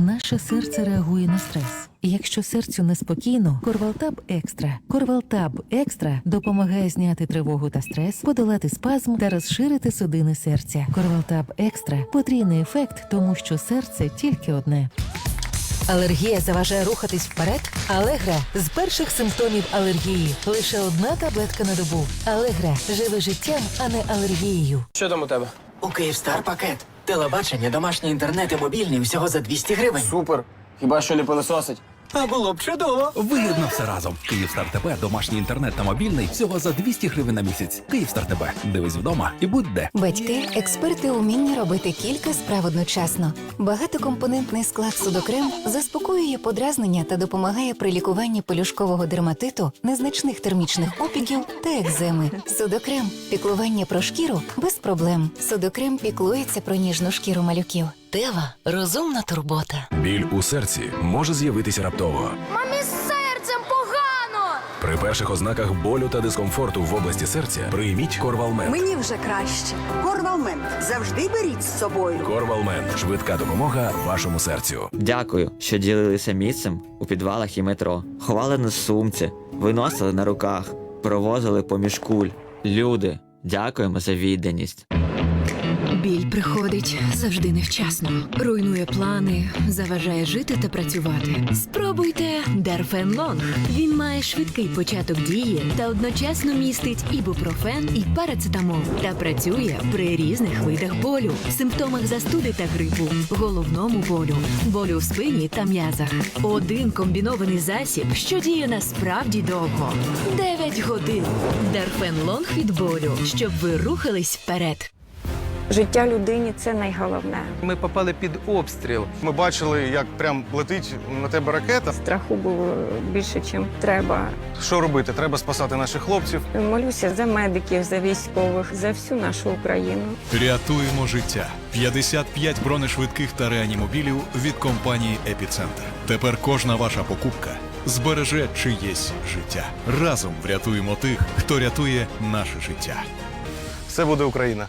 Наше серце реагує на стрес. Якщо серцю неспокійно, Корвалтаб Екстра. Корвалтаб Екстра допомагає зняти тривогу та стрес, подолати спазм та розширити судини серця. Корвалтаб Екстра потрійний ефект, тому що серце тільки одне. Алергія заважає рухатись вперед? Алегра з перших симптомів алергії. Лише одна таблетка на добу. Алегра живе життям, а не алергією. Що там у тебе? У Київстар пакет. Телебачення, домашній інтернет і мобільний всього за 200 гривень. Супер. Хіба що не пилососить? А було б чудово. Вигідно все разом. Київстар ТП, домашній інтернет та мобільний всього за 200 гривень на місяць. Київстар ТП. Дивись вдома і будь де. Батьки експерти у вмінні робити кілька справ одночасно. Багатокомпонентний склад судокрем заспокоює подразнення та допомагає при лікуванні пелюшкового дерматиту, незначних термічних опіків та екземи. Судокрем піклування про шкіру без проблем. Судокрем піклується про ніжну шкіру малюків. Тева розумна турбота. Біль у серці може з'явитися раптово. Мамі з серцем погано. При перших ознаках болю та дискомфорту в області серця прийміть Корвалмен. Мені вже краще. Корвалмент завжди беріть з собою. Корвалмен швидка допомога вашому серцю. Дякую, що ділилися місцем у підвалах і метро. Ховали на сумці, виносили на руках, провозили поміж куль. Люди, дякуємо за відданість. Біль приходить завжди невчасно, руйнує плани, заважає жити та працювати. Спробуйте Дарфенлонг. Він має швидкий початок дії та одночасно містить ібупрофен і парацетамол та працює при різних видах болю, симптомах застуди та грипу, головному болю, болю в спині та м'язах. Один комбінований засіб, що діє насправді довго 9 годин. Дарфенлонг від болю, щоб ви рухались вперед. Життя людині це найголовне. Ми попали під обстріл. Ми бачили, як прям летить на тебе ракета. Страху було більше, ніж треба. Що робити? Треба спасати наших хлопців. Молюся за медиків, за військових, за всю нашу Україну. Рятуємо життя. 55 бронешвидких та реанімобілів від компанії Епіцентр. Тепер кожна ваша покупка збереже чиєсь життя. Разом врятуємо тих, хто рятує наше життя. Все буде Україна.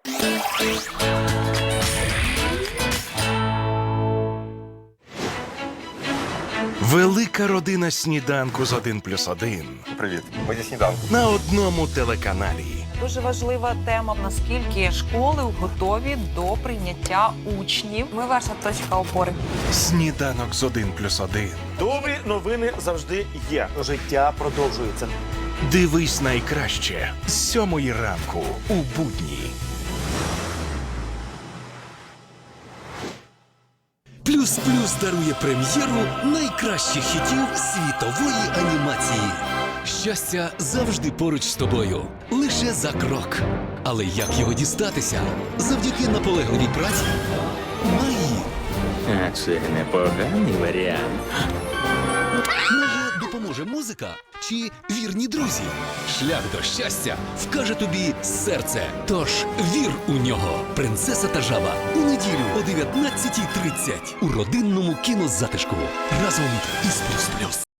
Велика родина сніданку з 1 плюс 1 Привіт. Ми зі сніданку. на одному телеканалі. Дуже важлива тема, наскільки школи готові до прийняття учнів. Ми ваша точка опори. Сніданок з 1 плюс 1. Добрі новини завжди є. Життя продовжується. Дивись найкраще з сьомої ранку у будні. Плюс плюс дарує прем'єру найкращих хітів світової анімації. Щастя завжди поруч з тобою, лише за крок. Але як його дістатися? Завдяки наполегливій праці. Маї. А це непоганий варіант. Може, допоможе музика чи вірні друзі? Шлях до щастя вкаже тобі серце. Тож вір у нього. Принцеса та жаба у неділю о 19.30 у родинному кінозатишку разом із Плюс Плюс.